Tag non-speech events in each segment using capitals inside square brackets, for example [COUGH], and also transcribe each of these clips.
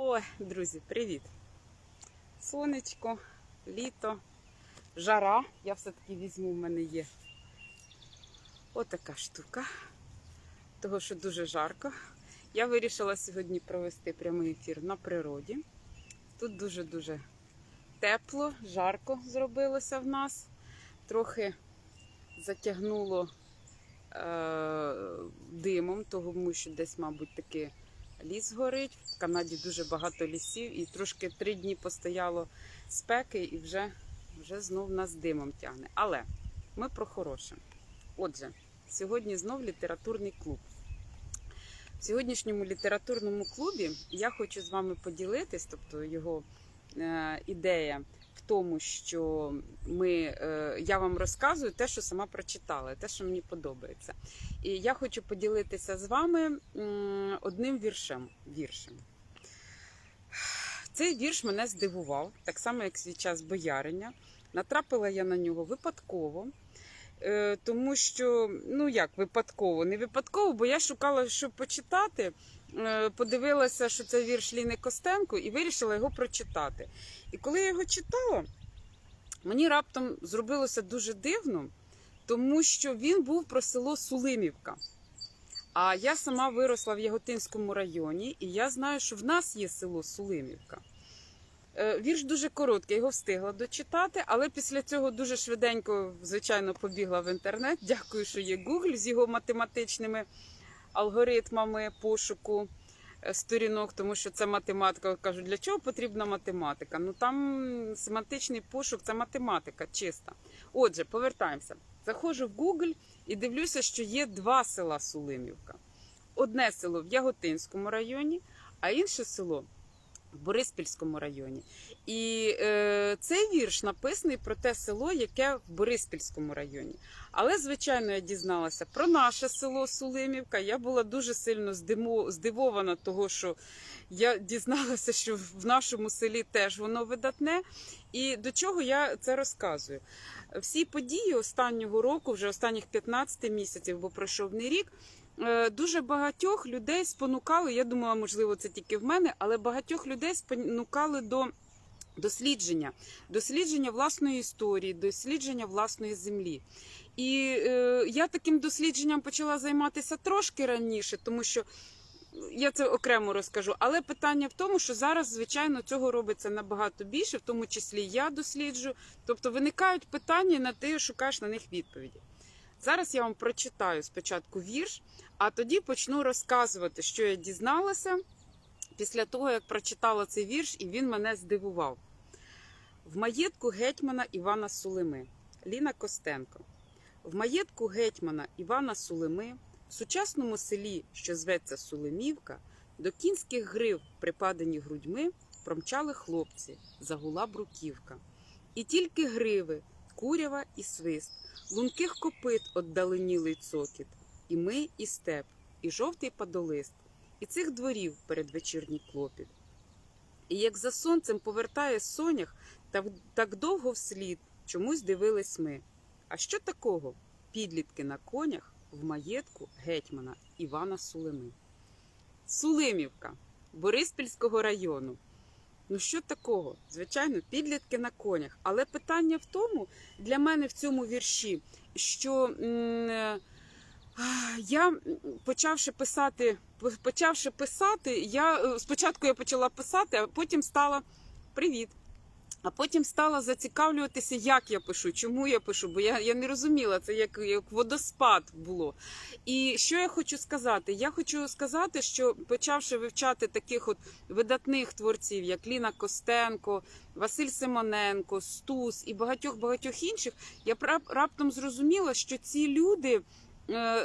Ой, друзі, привіт! Сонечко, літо, жара. Я все-таки візьму, в мене є отака штука, того що дуже жарко. Я вирішила сьогодні провести прямий ефір на природі. Тут дуже-дуже тепло, жарко зробилося в нас. Трохи затягнуло е- димом, тому що десь, мабуть, таки ліс горить. В Канаді дуже багато лісів, і трошки три дні постояло спеки, і вже, вже знов нас димом тягне. Але ми про хороше. Отже, сьогодні знов літературний клуб. В сьогоднішньому літературному клубі я хочу з вами поділитись, тобто його е, ідея в тому, що ми, е, я вам розказую те, що сама прочитала, те, що мені подобається. І я хочу поділитися з вами одним віршем. віршем. Цей вірш мене здивував, так само, як свій час бояриня. Натрапила я на нього випадково. Е, Тому що, ну як випадково, не випадково, бо я шукала, що почитати. Е, Подивилася, що це вірш Ліни Костенко, і вирішила його прочитати. І коли я його читала, мені раптом зробилося дуже дивно, тому що він був про село Сулимівка. А я сама виросла в Яготинському районі, і я знаю, що в нас є село Сулимівка. Е, Вірш дуже короткий, його встигла дочитати, але після цього дуже швиденько, звичайно, побігла в інтернет. Дякую, що є Google з його математичними алгоритмами пошуку е, сторінок, тому що це математика. Кажуть, для чого потрібна математика? Ну там семантичний пошук це математика чиста. Отже, повертаємося. Заходжу в Google і дивлюся, що є два села Сулимівка. Одне село в Яготинському районі, а інше село в Бориспільському районі. І е, цей вірш написаний про те село, яке в Бориспільському районі. Але, звичайно, я дізналася про наше село Сулимівка. Я була дуже сильно здивована, того, що я дізналася, що в нашому селі теж воно видатне. І до чого я це розказую? Всі події останнього року, вже останніх 15 місяців, бо пройшов не рік. Е, Дуже багатьох людей спонукали. Я думала, можливо, це тільки в мене, але багатьох людей спонукали до дослідження, дослідження власної історії, дослідження власної землі. І е, я таким дослідженням почала займатися трошки раніше, тому що я це окремо розкажу. Але питання в тому, що зараз, звичайно, цього робиться набагато більше, в тому числі я досліджую. Тобто виникають питання, на ти шукаєш на них відповіді. Зараз я вам прочитаю спочатку вірш, а тоді почну розказувати, що я дізналася після того, як прочитала цей вірш, і він мене здивував. В маєтку гетьмана Івана Сулими Ліна Костенко. В маєтку гетьмана Івана Сулими в сучасному селі, що зветься Сулимівка, до кінських грив, припадані грудьми, промчали хлопці, загула бруківка. І тільки гриви, курява і свист, лунких копит отдаленілий цокіт, і ми, і степ, і жовтий падолист, і цих дворів передвечірній клопіт. І як за сонцем повертає сонях, так, так довго вслід чомусь дивились ми. А що такого? Підлітки на конях в маєтку гетьмана Івана Сулими. Сулимівка Бориспільського району. Ну що такого? Звичайно, підлітки на конях. Але питання в тому для мене в цьому вірші, що е, я почавши писати, почавши писати, я е, спочатку я почала писати, а потім стала привіт. А потім стала зацікавлюватися, як я пишу, чому я пишу, бо я, я не розуміла, це як, як водоспад було. І що я хочу сказати? Я хочу сказати, що почавши вивчати таких от видатних творців, як Ліна Костенко, Василь Симоненко, Стус і багатьох-багатьох інших, я раптом зрозуміла, що ці люди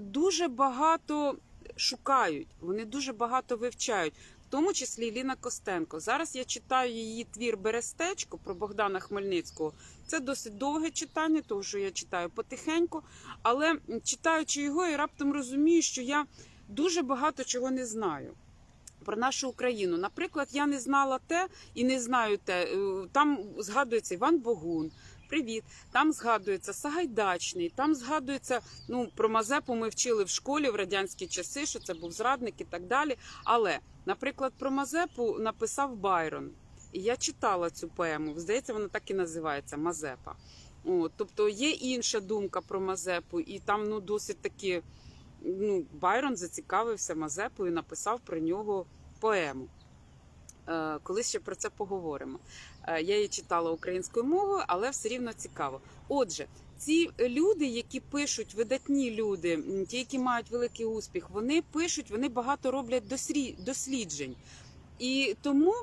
дуже багато шукають, вони дуже багато вивчають. В тому числі Ліна Костенко. Зараз я читаю її твір Берестечко про Богдана Хмельницького. Це досить довге читання, тому що я читаю потихеньку. Але читаючи його, я раптом розумію, що я дуже багато чого не знаю. Про нашу Україну. Наприклад, я не знала те і не знаю те. е, Там згадується Іван Богун, Привіт. Там згадується Сагайдачний, там згадується, ну про Мазепу ми вчили в школі в радянські часи, що це був зрадник і так далі. Але, наприклад, про Мазепу написав Байрон. І я читала цю поему. Здається, вона так і називається Мазепа. От, тобто є інша думка про Мазепу, і там ну досить таки ну, Байрон зацікавився Мазепою і написав про нього поему. Е, Колись ще про це поговоримо. Е, Я її читала українською мовою, але все рівно цікаво. Отже, ці люди, які пишуть, видатні люди, ті, які мають великий успіх, вони пишуть, вони багато роблять досліджень. І тому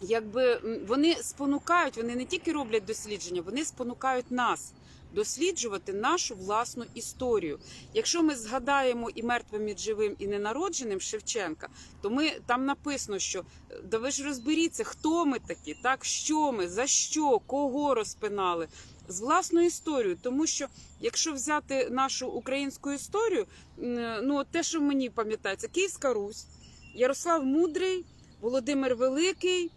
якби вони спонукають, вони не тільки роблять дослідження, вони спонукають нас досліджувати нашу власну історію. Якщо ми згадаємо і мертвим, і живим, і ненародженим Шевченка, то ми там написано, що да ви ж розберіться, хто ми такі, так що ми, за що, кого розпинали. З власною історією, тому що якщо взяти нашу українську історію, ну те, що мені пам'ятається, Київська Русь, Ярослав Мудрий, Володимир Великий,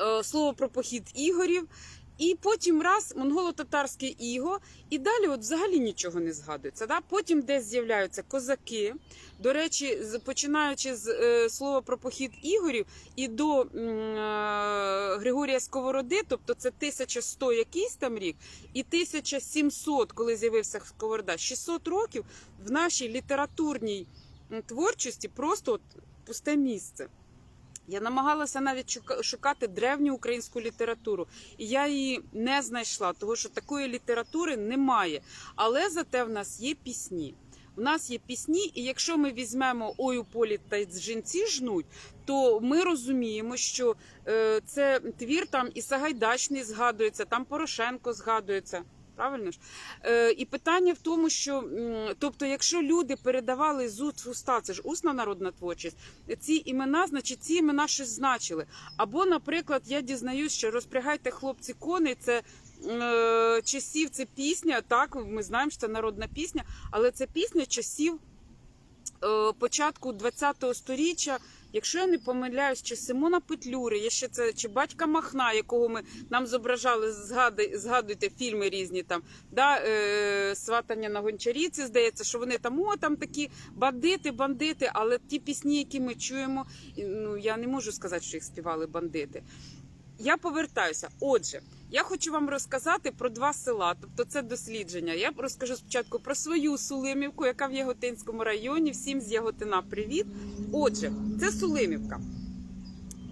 е, слово про похід ігорів, і потім раз монголо-татарське іго, і далі от взагалі нічого не згадується. Да? Потім десь з'являються козаки. До речі, починаючи з е, слова про похід ігорів і до е, Григорія Сковороди, тобто це 1100 якийсь там рік, і 1700, коли з'явився Сковорода, 600 років в нашій літературній творчості просто от пусте місце. Я намагалася навіть шукати древню українську літературу, і я її не знайшла, тому що такої літератури немає. Але зате в нас є пісні. У нас є пісні, і якщо ми візьмемо ой у полі та жінці жнуть, то ми розуміємо, що е, це твір там і Сагайдачний згадується, там Порошенко згадується. Правильно ж? Е, і питання в тому, що тобто, якщо люди передавали з уст в уста, це ж усна народна творчість, ці імена, значить, ці імена щось значили. Або, наприклад, я дізнаюсь, що розпрягайте хлопці коней, це е, часів, це пісня. Так, ми знаємо, що це народна пісня, але це пісня часів е, початку ХХ століття. Якщо я не помиляюсь, чи Симона Петлюри, є ще це чи батька Махна, якого ми нам зображали, згади, згадуйте фільми різні там, да, е, сватання на гончарівці, здається, що вони там о, там такі бандити, бандити, але ті пісні, які ми чуємо, ну я не можу сказати, що їх співали бандити. Я повертаюся. Отже, я хочу вам розказати про два села, тобто це дослідження. Я розкажу спочатку про свою Сулимівку, яка в Яготинському районі. Всім з Яготина привіт. Отже, це Сулимівка.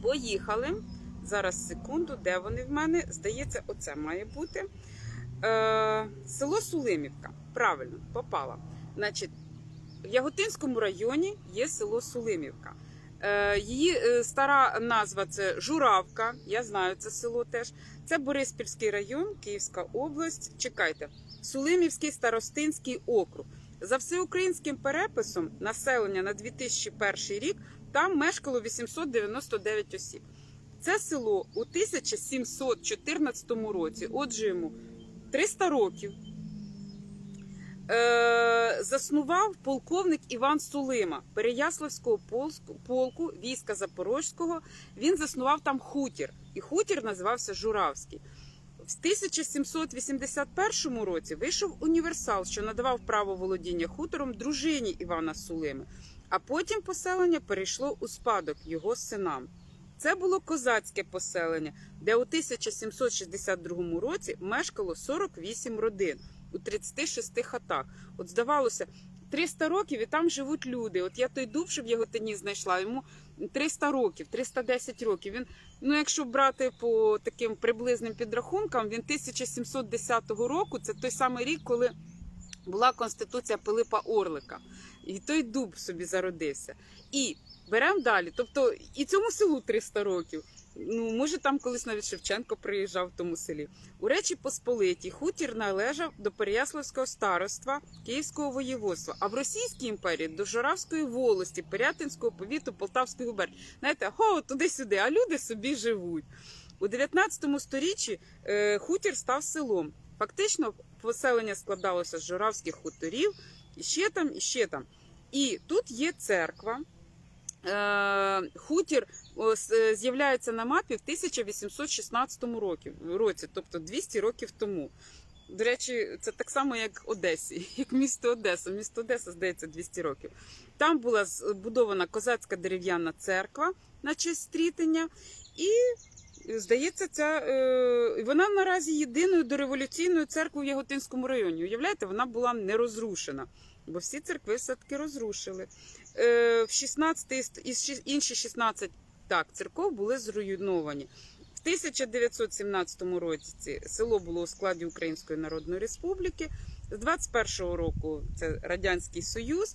Поїхали. Зараз секунду, де вони в мене? Здається, оце має бути. Е, село Сулимівка. Правильно, попала. Значить, в Яготинському районі є село Сулимівка. Е, Її е, стара назва це Журавка. Я знаю це село теж. Це Бориспільський район, Київська область. Чекайте, Сулимівський старостинський округ. За всеукраїнським переписом населення на 2001 рік там мешкало 899 осіб. Це село у 1714 році, отже йому 300 років. Заснував полковник Іван Сулима Переяславського полку війська Запорозького. Він заснував там хутір, і хутір називався Журавський. В 1781 році вийшов універсал, що надавав право володіння хутором дружині Івана Сулими, а потім поселення перейшло у спадок його синам. Це було козацьке поселення, де у 1762 році мешкало 48 родин у 36 хатах. От здавалося, 300 років і там живуть люди. От я той дуб, що в Яготині знайшла, йому 300 років, 310 років. Він, ну якщо брати по таким приблизним підрахункам, він 1710 року, це той самий рік, коли була конституція Пилипа Орлика. І той дуб собі зародився. І беремо далі. Тобто і цьому селу 300 років. Ну, може, там колись навіть Шевченко приїжджав в тому селі. У Речі Посполитій хутір належав до Переяславського староства Київського воєводства, а в Російській імперії до Жоравської волості, Пирятинського повіту Полтавської губернії. Знаєте, хо, туди-сюди, а люди собі живуть. У 19 сторіччі е, хутір став селом. Фактично, поселення складалося з журавських хуторів, і ще там, і ще там. І тут є церква. Е, хутір е, з'являється на мапі в 1816 році, році, тобто 200 років тому. До речі, це так само, як Одесі, [LAUGHS] як місто Одеса. Місто Одеса, здається, 200 років. Там була збудована козацька дерев'яна церква на честь стрітення, і здається, ця е, вона наразі єдиною дореволюційною церквою в Яготинському районі. Уявляєте, вона була не розрушена, бо всі церкви все-таки розрушили. Е, в 16 із- інші 16 так, церков були зруйновані. В 1917 році село було у складі Української Народної Республіки. З 21-го року це Радянський Союз.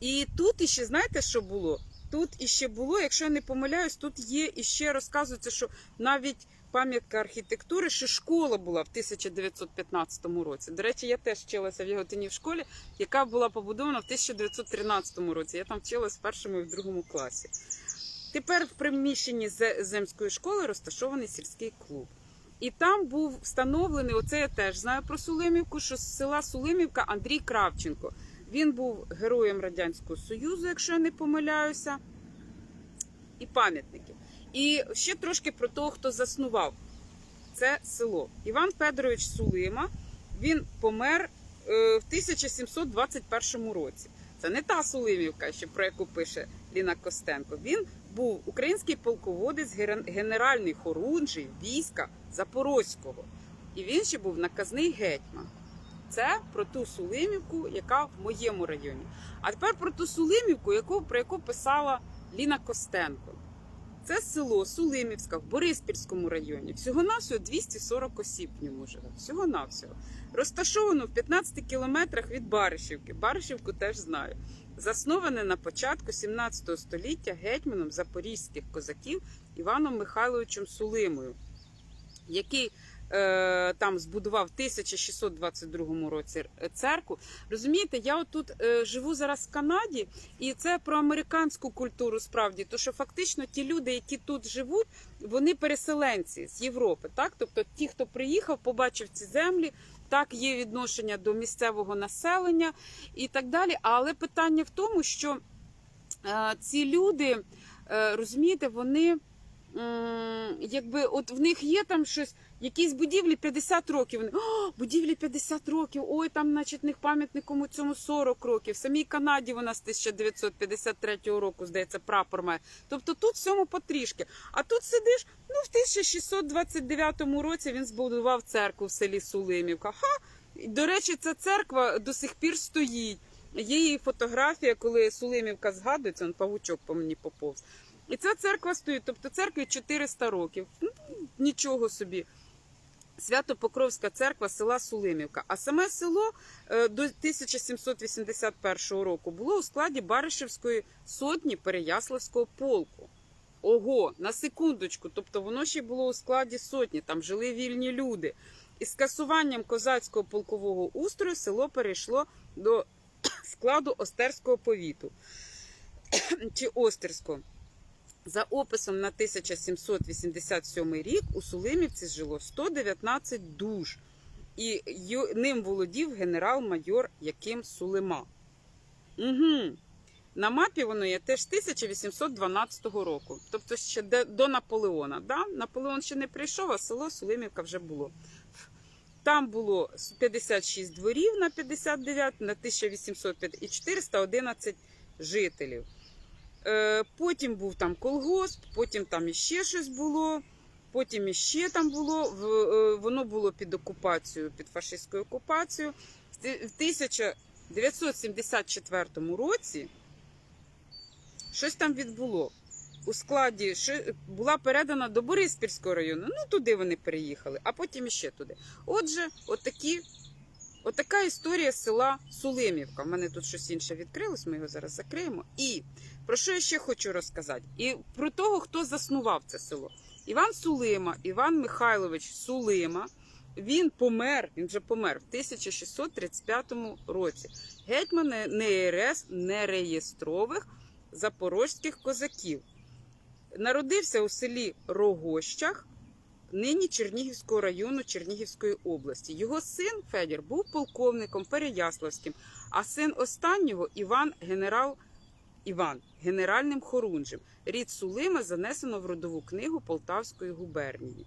І тут іще знаєте, що було? Тут іще було, якщо я не помиляюсь, тут є іще розказується, що навіть пам'ятка архітектури, що школа була в 1915 році. До речі, я теж вчилася в Яготині в школі, яка була побудована в 1913 році. Я там вчилась в першому і в другому класі. Тепер в приміщенні земської школи розташований сільський клуб. І там був встановлений, оце я теж знаю про Сулимівку, що з села Сулимівка Андрій Кравченко. Він був героєм Радянського Союзу, якщо я не помиляюся, і пам'ятники. І ще трошки про того, хто заснував це село. Іван Федорович Сулима. Він помер е, в 1721 році. Це не та Сулимівка, про яку пише Ліна Костенко. Він був український полководець, генеральний хорунжий війська Запорозького. І він ще був наказний гетьман. Це про ту Сулимівку, яка в моєму районі. А тепер про ту Сулимівку, яку, про яку писала Ліна Костенко. Це село Сулимівська в Бориспільському районі. Всього навсього 240 осіб в ньому живе. Всього навсього. Розташовано в 15 кілометрах від Баришівки. Баришівку теж знаю. Засноване на початку 17 століття гетьманом запорізьких козаків Іваном Михайловичем Сулимою, який там збудував в 1622 році е, церкву. Розумієте, я отут е, живу зараз в Канаді, і це про американську культуру справді. То що фактично ті люди, які тут живуть, вони переселенці з Європи. Так, тобто ті, хто приїхав, побачив ці землі. Так, є відношення до місцевого населення і так далі. Але питання в тому, що е, ці люди, е, розумієте, вони якби от в них є там щось, якісь будівлі 50 років. Вони, О, будівлі 50 років, ой, там, значить, них пам'ятником цьому 40 років. В самій Канаді вона з 1953 року, здається, прапор має. Тобто тут всьому потрішки. А тут сидиш, ну в 1629 році він збудував церкву в селі Сулимівка. Ха! До речі, ця церква до сих пір стоїть. Є її фотографія, коли Сулимівка згадується, он павучок по мені поповз. І ця церква стоїть, тобто церкві 400 років. Ну, нічого собі. Свято-Покровська церква села Сулимівка. А саме село е, до 1781 року було у складі Баришевської сотні Переяславського полку. Ого, на секундочку. Тобто воно ще було у складі сотні, там жили вільні люди. І з скасуванням козацького полкового устрою село перейшло до [COUGHS] складу Остерського повіту [COUGHS] чи Остерського. За описом на 1787 рік у Сулимівці жило 119 душ, і ним володів генерал-майор Яким Сулима. Угу. На мапі воно є теж 1812 року, тобто ще до Наполеона. Да? Наполеон ще не прийшов, а село Сулимівка вже було. Там було 56 дворів на 59, на 1805 і 411 жителів. Е, Потім був там колгосп, потім там іще щось було, потім іще там було. Е, Воно було під окупацією, під фашистською окупацією. В 1974 році щось там відбуло. У складі була передана до Бориспільського району. Ну, туди вони переїхали, а потім іще туди. Отже, отакі, отака історія села Сулимівка. У мене тут щось інше відкрилось, ми його зараз закриємо. І про що я ще хочу розказати? І про того, хто заснував це село. Іван Сулима, Іван Михайлович Сулима. Він помер, він вже помер в 1635 році. Гетьман НРС нереєстрових запорозьких козаків. Народився у селі Рогощах, нині Чернігівського району Чернігівської області. Його син Федір був полковником Переяславським, а син останнього Іван генерал Іван генеральним хорунжем. Рід Сулима занесено в родову книгу Полтавської губернії.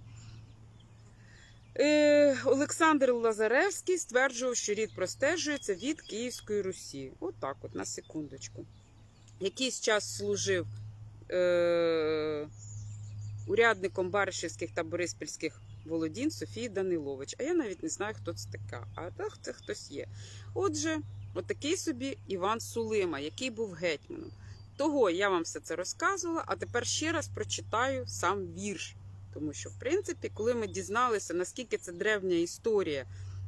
Е, Олександр Лазаревський стверджував, що рід простежується від Київської Русі. Отак, от, на секундочку. Якийсь час служив е, урядником Баришівських та Бориспільських володінь Софії Данилович. А я навіть не знаю, хто це така. А так це хтось є. Отже, отакий собі Іван Сулима, який був гетьманом. Того я вам все це розказувала, а тепер ще раз прочитаю сам вірш. Тому що, в принципі, коли ми дізналися, наскільки це древня історія,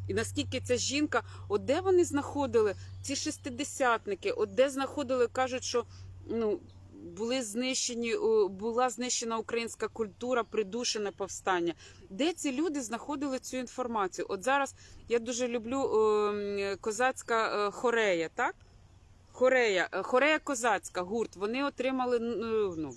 і наскільки ця жінка, от де вони знаходили ці шестидесятники, от де знаходили, кажуть, що ну, були знищені, була знищена українська культура, придушене повстання. Де ці люди знаходили цю інформацію? От зараз я дуже люблю козацька е, хорея, так? Хорея, е, хорея козацька, гурт. Вони отримали ну, ну,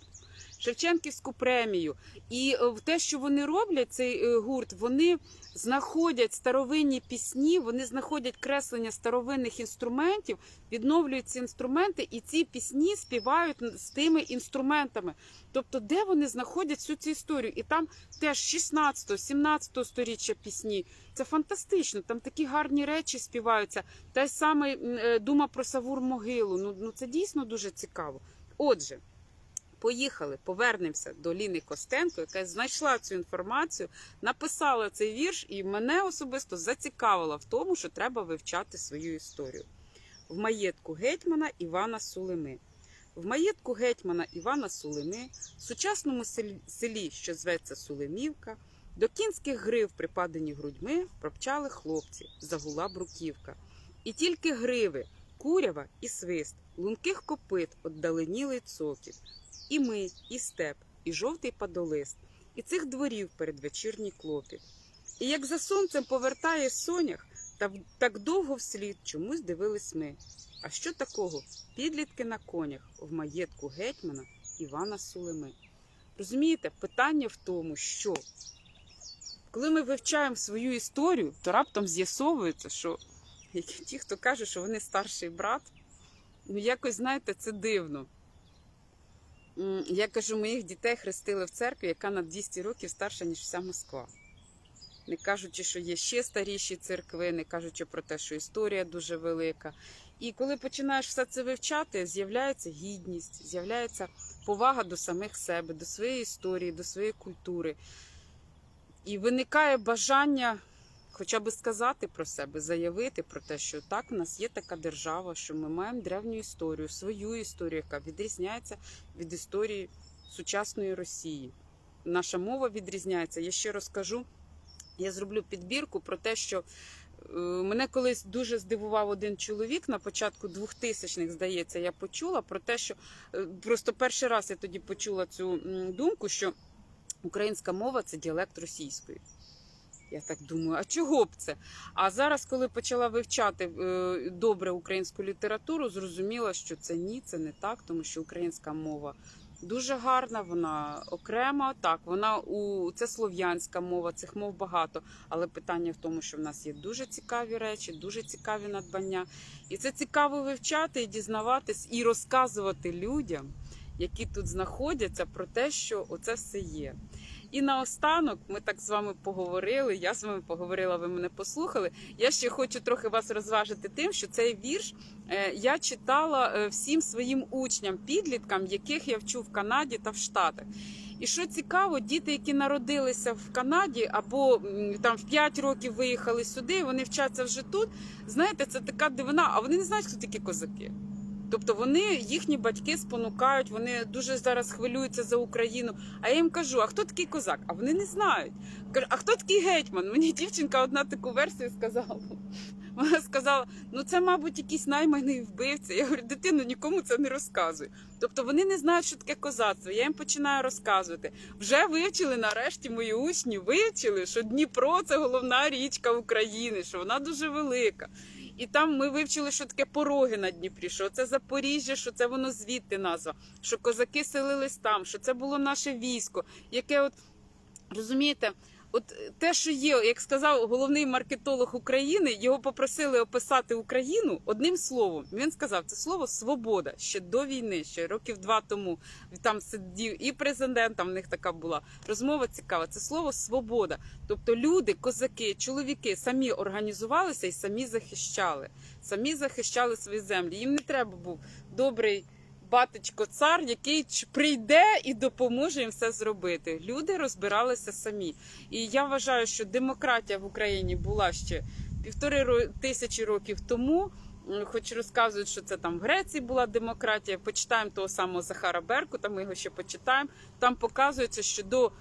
Шевченківську премію. І е, в те, що вони роблять, цей е, гурт, вони знаходять старовинні пісні, вони знаходять креслення старовинних інструментів, відновлюють ці інструменти, і ці пісні співають з тими інструментами. Тобто, де вони знаходять всю цю історію? І там теж 16-17 сторіччя пісні. Це фантастично. Там такі гарні речі співаються. Та й саме е, дума про Савур могилу. Ну, ну це дійсно дуже цікаво. Отже. Поїхали, повернемося до Ліни Костенко, яка знайшла цю інформацію, написала цей вірш, і мене особисто зацікавила в тому, що треба вивчати свою історію. В маєтку гетьмана Івана Сулими. В маєтку гетьмана Івана Сулими, в сучасному селі- що зветься Сулимівка, до кінських грив, припадені грудьми, пропчали хлопці, загула бруківка. І тільки гриви, курява і свист, лунких копит отдаленілий цокіт. І ми, і степ, і жовтий падолист, і цих дворів передвечірній клопіт. І як за сонцем повертає сонях, та так довго вслід чомусь дивились ми. А що такого? Підлітки на конях в маєтку гетьмана Івана Сулими. Розумієте, питання в тому, що коли ми вивчаємо свою історію, то раптом з'ясовується, що ті, хто каже, що вони старший брат, ну якось знаєте, це дивно. Я кажу, моїх дітей хрестили в церкві, яка на 200 років старша, ніж вся Москва. Не кажучи, що є ще старіші церкви, не кажучи про те, що історія дуже велика. І коли починаєш все це вивчати, з'являється гідність, з'являється повага до самих себе, до своєї історії, до своєї культури. І виникає бажання хоча б сказати про себе, заявити про те, що так, у нас є така держава, що ми маємо древню історію, свою історію, яка відрізняється від історії сучасної Росії. Наша мова відрізняється. Я ще розкажу. Я зроблю підбірку про те, що е, мене колись дуже здивував один чоловік на початку 2000-х, здається, я почула про те, що е, просто перший раз я тоді почула цю думку, що українська мова це діалект російської. Я так думаю, а чого б це? А зараз, коли почала вивчати е, добре українську літературу, зрозуміла, що це ні, це не так, тому що українська мова дуже гарна, вона окрема. Так, вона у це слов'янська мова, цих мов багато. Але питання в тому, що в нас є дуже цікаві речі, дуже цікаві надбання. І це цікаво вивчати і дізнаватись, і розказувати людям, які тут знаходяться, про те, що оце все є. І наостанок ми так з вами поговорили. Я з вами поговорила, ви мене послухали. Я ще хочу трохи вас розважити тим, що цей вірш е, я читала е, всім своїм учням, підліткам, яких я вчу в Канаді та в Штатах. І що цікаво, діти, які народилися в Канаді або там в 5 років виїхали сюди, вони вчаться вже тут. Знаєте, це така дивина, а вони не знають, хто такі козаки. Тобто вони, їхні батьки спонукають, вони дуже зараз хвилюються за Україну. А я їм кажу: а хто такий козак? А вони не знають. Кажу, а хто такий гетьман? Мені дівчинка одна таку версію сказала. Вона сказала: ну це, мабуть, якийсь найманий вбивця. Я говорю, дитино, нікому це не розказуй. Тобто вони не знають, що таке козацтво. Я їм починаю розказувати. Вже вивчили нарешті мої учні, вивчили, що Дніпро це головна річка України, що вона дуже велика. І там ми вивчили, що таке пороги на Дніпрі, що це Запоріжжя, що це воно звідти назва, що козаки селились там, що це було наше військо, яке от розумієте. От те, що є, як сказав головний маркетолог України, його попросили описати Україну одним словом. Він сказав це слово свобода ще до війни, ще років два тому. Там сидів і президент, там в них така була розмова цікава. Це слово свобода. Тобто люди, козаки, чоловіки самі організувалися і самі захищали, самі захищали свої землі. Їм не треба був добрий. Батечко цар, який прийде і допоможе їм все зробити. Люди розбиралися самі. І я вважаю, що демократія в Україні була ще півтори тисячі років тому. Хоч розказують, що це там в Греції була демократія. Почитаємо того самого Захара Беркута, ми його ще почитаємо. Там показується, що до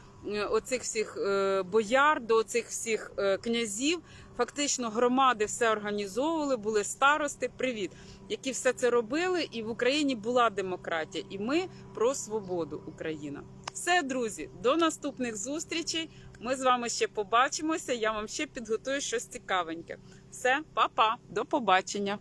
оцих всіх е, бояр, до оцих всіх е, князів, фактично громади все організовували, були старости. Привіт, які все це робили, і в Україні була демократія. І ми про свободу Україна. Все, друзі, до наступних зустрічей. Ми з вами ще побачимося. Я вам ще підготую щось цікавеньке. Все, па-па, до побачення.